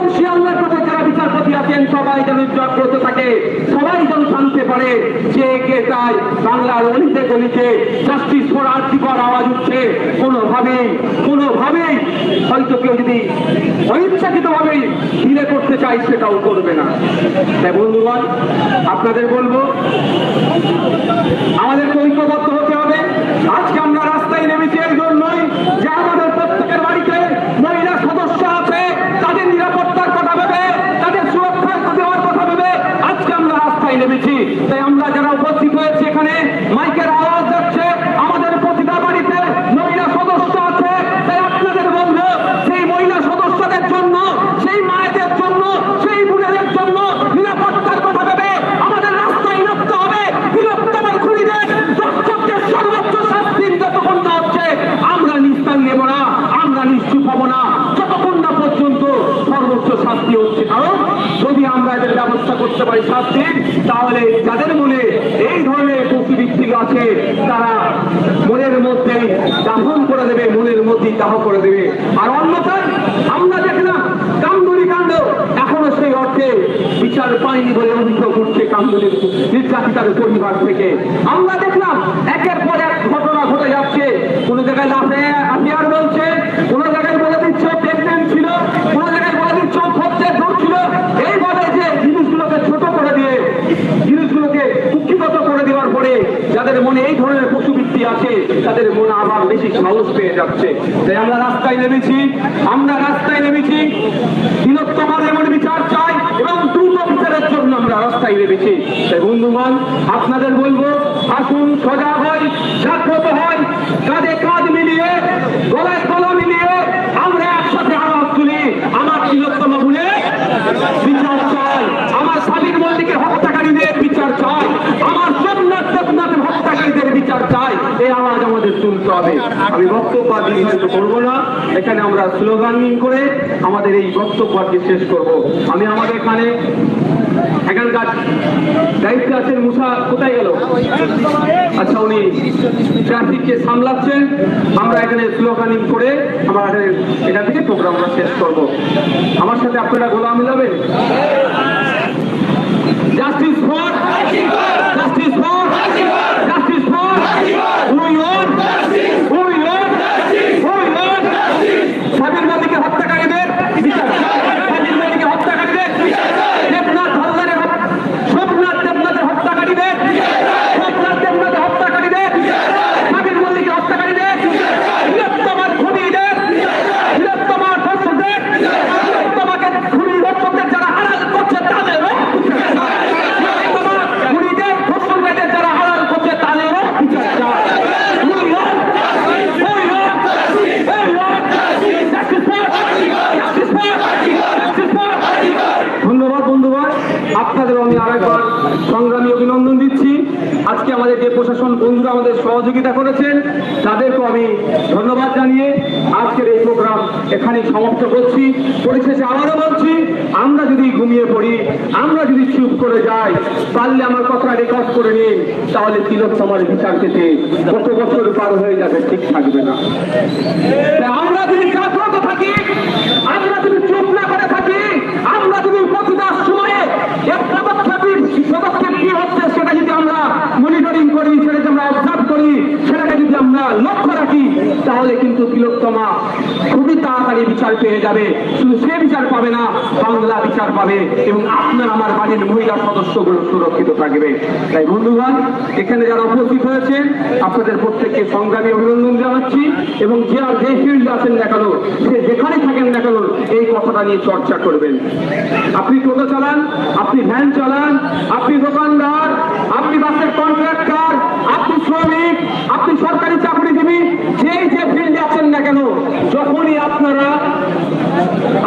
এবং শিয়ালদার প্রতি যারা বিচারপতি আছেন, সবাই যেন জাগ্রত থাকে, সবাই যেন জানতে পারে। যে কে চায়, বাংলার অলিতে গলিতে জাস্টিস ফর আর্থিকর আওয়াজ উঠছে। কোনোভাবেই কোনোভাবেই হয়তো কেউ যদি অনিচ্ছাকৃতভাবেই ধীরে করতে চায়, সেটাও করবে না। তাই বন্ধুগণ, আপনাদের বলব আমাদেরকে ঐক্যবদ্ধ হতে হবে আজকে আমরা রাস্তায় নেমেছি এই জন্যই যে আমাদের প্রত্যেকের বাড়িতে মহিলা সদস্য আছে তাদের নিরাপত্তার কথা ভেবে তাদের সুরক্ষার দেওয়ার কথা ভেবে আজকে আমরা রাস্তায় নেমেছি তাই আমরা যারা উপস্থিত হয়েছি এখানে মাইকের আওয়াজ যাচ্ছে আমাদের প্রতিটা বাড়িতে মহিলা সদস্য আছে তাই আপনাদের বলব সেই মহিলা সদস্যদের জন্য সেই মায়েদের জন্য সেই বোনেদের জন্য নিরাপত্তার কথা ভেবে আমাদের রাস্তায় নামতে হবে বৃহত্তমের খুনিদের দর্শকদের সর্বোচ্চ শাস্তি যতক্ষণ না হচ্ছে আমরা নিস্তার নেব না আমরা নিশ্চুপ হব না যতক্ষণ না পর্যন্ত সর্বোচ্চ শাস্তি হচ্ছে কারণ যদি আমরা এদের ব্যবস্থা করতে পারি শাস্তির তাহলে যাদের মনে এই ধরনের পশুভিত্তিক আছে, তারা মনের মধ্যে দাহন করে দেবে, মনের মধ্যে দাহ করে দেবে। আর অন্যথায় আমরা দেখলাম কামদুরি কাণ্ড। এখনও সেই অর্থে বিচার পায়নি বলে অভিযোগ উঠছে কামদুরির নির্যাতিতার পরিবার থেকে। আমরা দেখলাম একের পর এক ঘটনা ঘটে যাচ্ছে কোন জায়গায় লাফে আফিয়ার বলছে কোন জায়গায় বলে দিচ্ছে প্রেগনেন্ট ছিল কোন জায়গায় বলে দিচ্ছে হচ্ছে ছিল এইভাবে যে জিনিসগুলোকে ছোট করে দিয়ে জিনিসগুলোকে কুক্ষিগত করে দেওয়ার পরে যাদের মনে এই ধরনের আছে তাদের মন আবার বেশি সাহস পেয়ে যাচ্ছে। তাই আমরা রাস্তায় নেমেছি, আমরা রাস্তায় নেমেছি। বৃহত্তমার এমন বিচার চাই এবং দ্রুত বিচারের জন্য আমরা রাস্তায় নেমেছি। তাই বন্ধুগণ, আপনাদের বলব, আসুন সজাগ হয় জাগ্রত হয় কাঁধে কাঁধ মিলিয়ে গলায় গলা মিলিয়ে আমরা একসাথে আওয়াজ তুলি আমার বৃহত্তম গুণে বিচার চাই আমার স্বামীর মল্লিকের হত্যাকারীদের বিচার চাই আমার সোমনাথ দেবনাথের হত্যাকারীদের বিচার চাই এই আওয়াজ আমাদের তুলতে হবে আমি বক্তব্য আর করব না। এখানে আমরা স্লোগানিং করে আমাদের এই বক্তব্য শেষ করব। আমি আমাদের এখানে এখানকার মুসা, কোথায় গেল? আচ্ছা উনি ট্রাফিককে সামলাচ্ছেন। আমরা এখানে স্লোগানিং করে আমরা এখান থেকে শেষ আমার সাথে আপনারা মিলাবেন justice for? Justice for? Justice for? আমি ধন্যবাদ জানিয়ে আজকের এই প্রোগ্রাম এখানে সমাপ্ত করছি। পরিশেষে আবারও বলছি, আমরা যদি ঘুমিয়ে পড়ি, আমরা যদি চুপ করে যাই, পারলে আমার কথা রেকর্ড করে নিন, তাহলে তিলক তোমার বিচার পেতে কত বছর পার হয়ে যাবে ঠিক থাকবে না। আমরা যদি জাগ্রত থাকি, আমরা যদি চুপ না করে থাকি আমরা যদি প্রতিটা সময়ে এক পদক্ষেপের পদক্ষেপ কি হচ্ছে সেটা যদি আমরা মনিটরিং করি সেটা যদি আমরা অবজার্ভ করি সেটাকে যদি আমরা লক্ষ্য রাখি, তাহলে কিন্তু তিলোত্তমা খুবই তাড়াতাড়ি বিচার পেয়ে যাবে। শুধু সে বিচার পাবে না, বাংলা বিচার পাবে এবং আপনার আমার বাড়ির মহিলা সদস্যগুলো সুরক্ষিত থাকবে। তাই বন্ধুগণ, এখানে যারা উপস্থিত হয়েছেন আপনাদের প্রত্যেককে সংগ্রামী অভিনন্দন জানাচ্ছি এবং যে আর যে ফিল্ড আছেন কেন, সে যেখানে থাকেন কেন, এই কথাটা নিয়ে চর্চা করবেন। আপনি টোটো চালান, আপনি ভ্যান চালান, আপনি দোকানদার, আপনি বাসের কন্ট্রাক্টর, আপনি আপনি সরকারি চাকরিজীবী যেই যে ফিল্ডে আছেন না কেন, যখনই আপনারা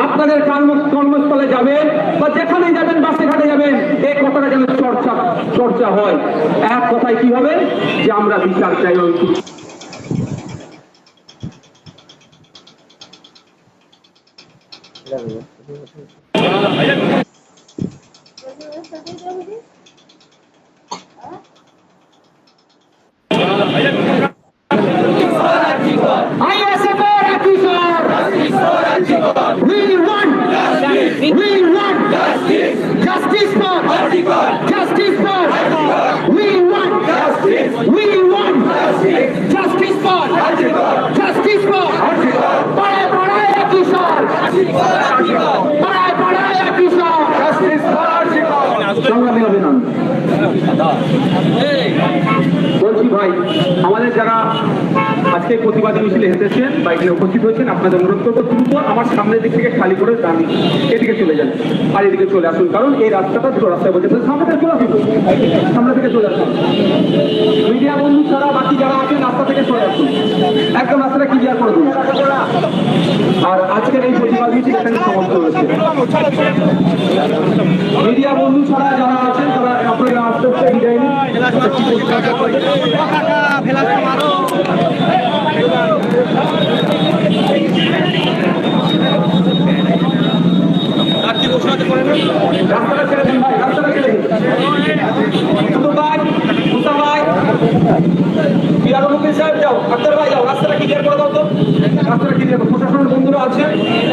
আপনাদের কর্মস্থলে যাবেন বা যেখানেই যাবেন, বাসে ঘাটে যাবেন, এই কথাটা যেন চর্চা চর্চা হয়। এক কথায় কি হবে? যে আমরা বিচার চাই ওই বলছি ভাই, আমাদের যারা আজকে প্রতিবাদী মিছিলে হেঁটেছেন বা এখানে উপস্থিত হয়েছেন, আপনাদের অনুরোধ করব, দ্রুত আমার সামনের দিক থেকে খালি করে ডান এদিকে চলে যান, আর এদিকে চলে আসুন, কারণ এই রাস্তাটা দুটো রাস্তায় বলছে সামনে থেকে চলে আসুন, সামনে থেকে চলে আসুন। মিডিয়া বন্ধু ছাড়া বাকি যারা আছেন, রাস্তা থেকে চলে আসুন। একদম রাস্তাটা ক্লিয়ার করে দিন। মিডিয়া বন্ধু ছাড়া যারা আছেন, তারা আপনারা আস্তে আস্তে বিদায় রাস্তাটা ছেড়ে দিন রাস্তাটা ছেড়ে দিন। সাহেব, যাও, আক্তার ভাই, যাও, রাস্তাটা ক্লিয়ার করে দাও তো। রাস্তাটা ক্লিয়ার করো প্রশাসনের বন্ধুরা আছে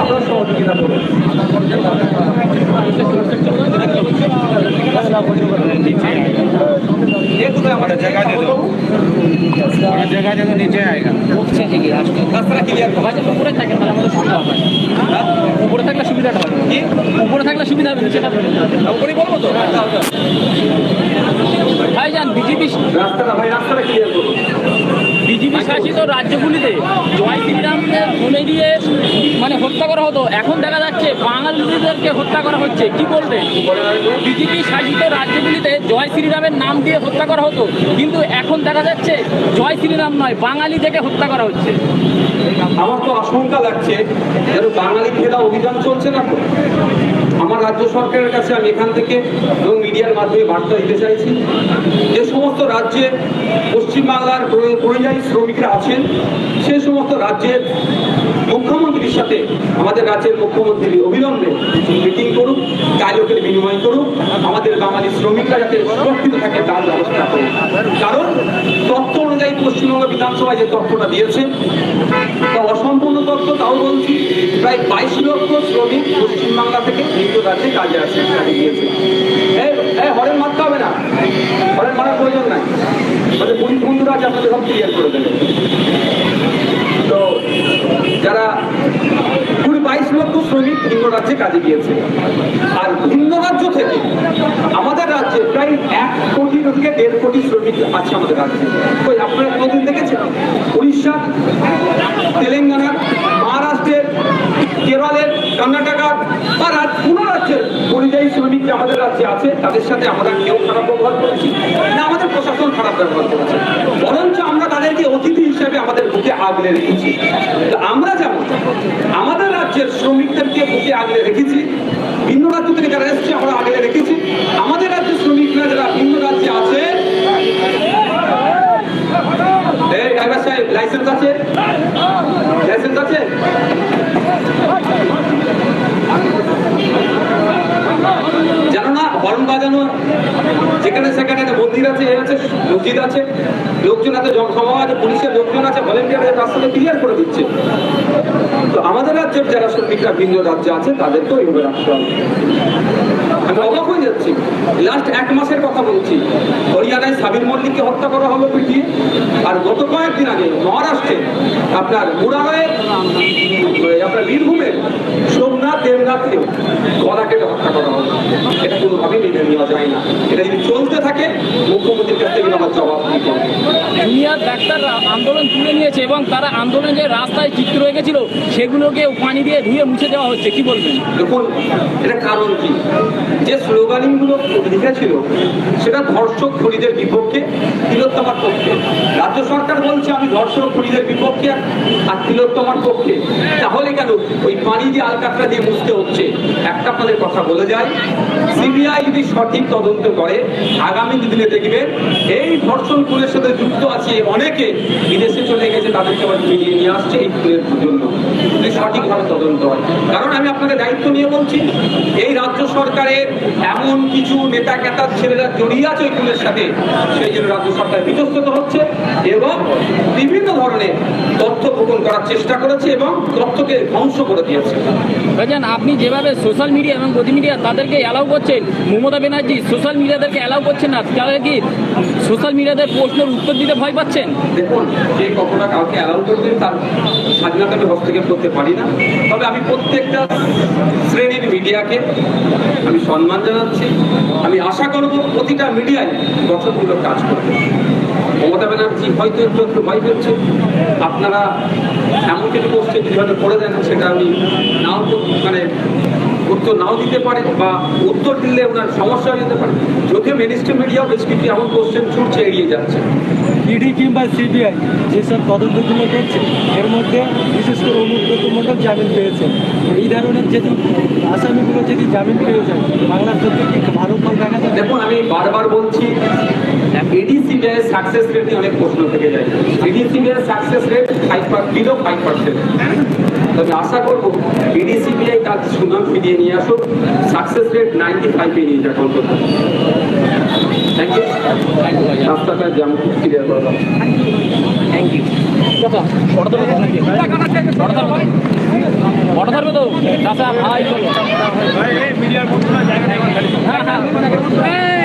আপনারা সহযোগিতা করুন ये কোথায় আমাদের জায়গা দে দাও जगह जगह नीचे आएगा রাস্তাটা ক্লিয়ার করো উপরে থাকে তাহলে আমাদের সুবিধা হবে উপরে থাকলে সুবিধাটা হবে কি উপরে থাকলে সুবিধা হবে সেটা উপরে বলবো তো ভাইজান বিজেপি রাস্তাটা ভাই রাস্তাটা ক্লিয়ার শাসিত রাজ্যগুলিতে জয় শ্রীরামকে ফোনে দিয়ে মানে হত্যা করা হতো। এখন দেখা যাচ্ছে বাঙালিদেরকে হত্যা করা হচ্ছে। কি বলবেন বিজেপি শাসিত রাজ্যগুলিতে জয় শ্রীরামের নাম দিয়ে হত্যা করা হতো। কিন্তু এখন দেখা যাচ্ছে জয় শ্রীরাম নয়, বাঙালি থেকে হত্যা করা হচ্ছে। আমার তো আশঙ্কা লাগছে যেন বাঙালি ফেরা অভিযান চলছে না আমার রাজ্য সরকারের কাছে আমি এখান থেকে এবং মিডিয়ার মাধ্যমে বার্তা দিতে চাইছি যে সমস্ত রাজ্যে পশ্চিমবাংলার পরি- পরিযায়ী শ্রমিকরা আছেন, সে সমস্ত রাজ্যের মুখ্যমন্ত্রীর সাথে আমাদের রাজ্যের মুখ্যমন্ত্রী অবিলম্বে মিটিং করুক ডায়লগের বিনিময় করুক, আমাদের বাঙালি শ্রমিকরা যাতে সুরক্ষিত থাকে তার ব্যবস্থা করুক। কারণ তথ্য অনুযায়ী পশ্চিমবঙ্গ বিধানসভায় যে তথ্যটা দিয়েছে, তা অসম্পূর্ণ তথ্য, তাও বলছি, প্রায় বাইশ লক্ষ শ্রমিক পশ্চিমবাংলা থেকে নিজ রাজ্যে কাজে আসে, কাজে গিয়েছে। এই হরেন মারতে হবে না। হরেন মারার প্রয়োজন নাই। বন্ধুরা আছে আপনাদের সব ক্লিয়ার করে দেবে তো যারা কুড়ি বাইশ লক্ষ শ্রমিক ভিন্ন রাজ্যে কাজে গিয়েছে। আর ভিন্ন রাজ্য থেকে আমাদের রাজ্যে প্রায় এক কোটি থেকে দেড় কোটি শ্রমিক আছে আমাদের রাজ্যে। কই, আপনারা কোনোদিন দেখেছেন? উড়িষ্যা, তেলেঙ্গানা মহারাষ্ট্রের কেরলের কর্ণাটকার বা রাজ, কোনো রাজ্যের পরিযায়ী শ্রমিক যে আমাদের রাজ্যে আছে, তাদের সাথে আমরা কেউ খারাপ ব্যবহার করেছি না, আমাদের প্রশাসন খারাপ ব্যবহার করেছে। আমরা তাদেরকে অতিথি হিসেবে আমাদের বুকে আগলে রেখেছি। আমরা যেমন, আমাদের রাজ্যের শ্রমিকদেরকে বুকে আগলে রেখেছি, ভিন্ন রাজ্য থেকে যারা এসেছে আমরা আগলে রেখেছি। আমাদের রাজ্যের শ্রমিকরা যারা ভিন্ন রাজ্যে আছে জানো না হর্ন বাজানো, যেখানে মন্দির আছে এ আছে মসজিদ আছে। লোকজন আছে জনসভা আছে পুলিশের লোকজন আছে ভলেন্টিয়ার রাস্তাতে ক্লিয়ার করে দিচ্ছে। তো আমাদের রাজ্যের যারা শ্রমিকরা, ভিন্ন রাজ্য আছে, তাদেরকেও এইভাবে রাখতে হবে। আমি অবাক হয়ে যাচ্ছি। লাস্ট এক মাসের কথা বলছি। হরিয়ানায় সাবির মল্লিককে হত্যা করা হলো পিটিয়ে। আর গত কয়েকদিন আগে মহারাষ্ট্রে আপনার মুরালয়ে আপনার বীরভূমের সোমনাথ দেবনাথকেও গলা কেটে হত্যা করা হলো। এটা কোনোভাবেই মেনে নেওয়া যায় না। এটা যদি চলতে থাকে মুখ্যমন্ত্রীর কাছ থেকে আমার জবাব হবে। ডাক্তাররা আন্দোলন তুলে নিয়েছে এবং তারা আন্দোলন যে রাস্তায় চিত্র রেখেছিল সেগুলোকে পানি দিয়ে ধুয়ে মুছে দেওয়া হচ্ছে। কি বলবেন? দেখুন এটা কারণ কি? যে স্লোগানিংগুলো লিখেছিল সেটা ধর্ষক খুনিদের বিপক্ষে, তিলোত্তমার পক্ষে। রাজ্য সরকার বলছে, আমি ধর্ষক খুনিদের বিপক্ষে আর তিলোত্তমার পক্ষে। তাহলে কেন ওই পানি দিয়ে আলকাতরা দিয়ে মুছতে হচ্ছে? একটা আপনাদের কথা বলে যায় সিবিআই যদি সঠিক তদন্ত করে, আগামী দিনে দেখবেন, এই ধর্ষণ খুনের সাথে যুক্ত আছে অনেকে। বিদেশে চলে গেছে, তাদেরকে আবার ফিরিয়ে নিয়ে আসছে এই খুনের জন্য। যদি সঠিকভাবে তদন্ত হয়। কারণ আমি আপনাকে দায়িত্ব নিয়ে বলছি, এই রাজ্য সরকারের এমন কিছু নেতা কেতার ছেলেরা জড়িয়ে আছে ওই খুনের সাথে, সেই জন্য রাজ্য সরকার বিধ্বস্ত হচ্ছে এবং বিভিন্ন ধরনের তথ্য গোপন করার চেষ্টা করেছে এবং তথ্যকে ধ্বংস করে দিয়েছে। ভাইজান আপনি যেভাবে সোশ্যাল মিডিয়া এবং গতি মিডিয়া তাদেরকে অ্যালাউ করছেন মমতা ব্যানার্জি সোশ্যাল মিডিয়াদেরকে অ্যালাউ করছেন না তারা কি সোশ্যাল মিডিয়াদের প্রশ্নের উত্তর দিতে ভয় পাচ্ছেন? দেখুন যে কতটা কাউকে অ্যালাউ করবেন তার স্বাধীনতা আমি হস্তক্ষেপ করতে পারি না। তবে আমি প্রত্যেকটা শ্রেণির মিডিয়াকে আমি সম্মান জানাচ্ছি। আমি আশা করব প্রতিটা মিডিয়ায় গঠনমূলক কাজ করবে। মমতা ব্যানার্জি হয়তো একটু একটু ভয় পেয়েছে আপনারা এমন কিছু কোশ্চেন যেভাবে করে দেন সেটা আমি নাও মানে উত্তর নাও দিতে পারে বা উত্তর দিলে ওনার সমস্যা হয়ে যেতে পারে। যদিও মেনিস্ট্রি মিডিয়াও বেশ কিছু এমন কোশ্চেন ছুটছে এড়িয়ে যাচ্ছে। ইডি কিংবা সিবিআই যেসব তদন্তগুলো করছে এর মধ্যে বিশেষ করে অনুব্রত মণ্ডল জামিন পেয়েছেন এই ধরনের যদি আসামিগুলো যদি জামিন পেয়ে যায় বাংলার ক্ষেত্রে কি ভালো ফল দেখা যাবে? দেখুন আমি বারবার বলছি এডিসিবিআই সাকসেস রেট নিয়ে অনেক প্রশ্ন থেকে যায়। Success rate five below five percent তবে আশা করব এডিসিবিআই তার সুনাম ফিরিয়ে নিয়ে আসুক। সাকসেস রেট নাইনটি ফাইভে নিয়ে যাক অন্তত থ্যাংক ইউ রাস্তাটা জ্যাম ক্লিয়ার করলাম ফটো ধরবে তো? চাচা ভাই বলো। হ্যাঁ হ্যাঁ।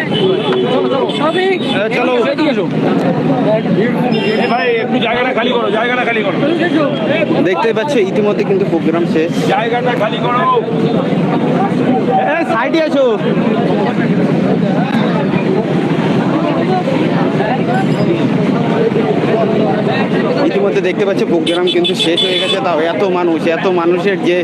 চলো চলো সবিক চলো। এদিকে এসো। ভাই একটু জায়গাটা খালি করো জায়গাটা খালি করো। দেখতে পাচ্ছ ইতিমধ্যে কিন্তু প্রোগ্রাম শেষ। জায়গাটা খালি করো। সাইডে আছো ইতিমধ্যে দেখতে পাচ্ছ প্রোগ্রাম কিন্তু শেষ হয়ে গেছে। তাও এত মানুষ এত মানুষের যে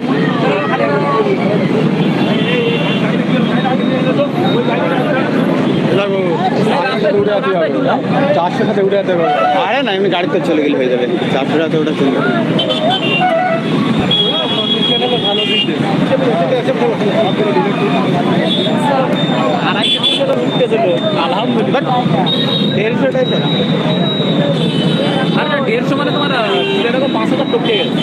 চারশো সাথে উঠে যেতে হবে আরে, না এমনি গাড়িতে চলে গেলে হয়ে যাবে। চারশো টাকা ওটা চলে যাবে। উঠতে আলহামদুলিল্লাহ দেড়শো মানে তোমার পাঁচ হাজার টপকে গেছে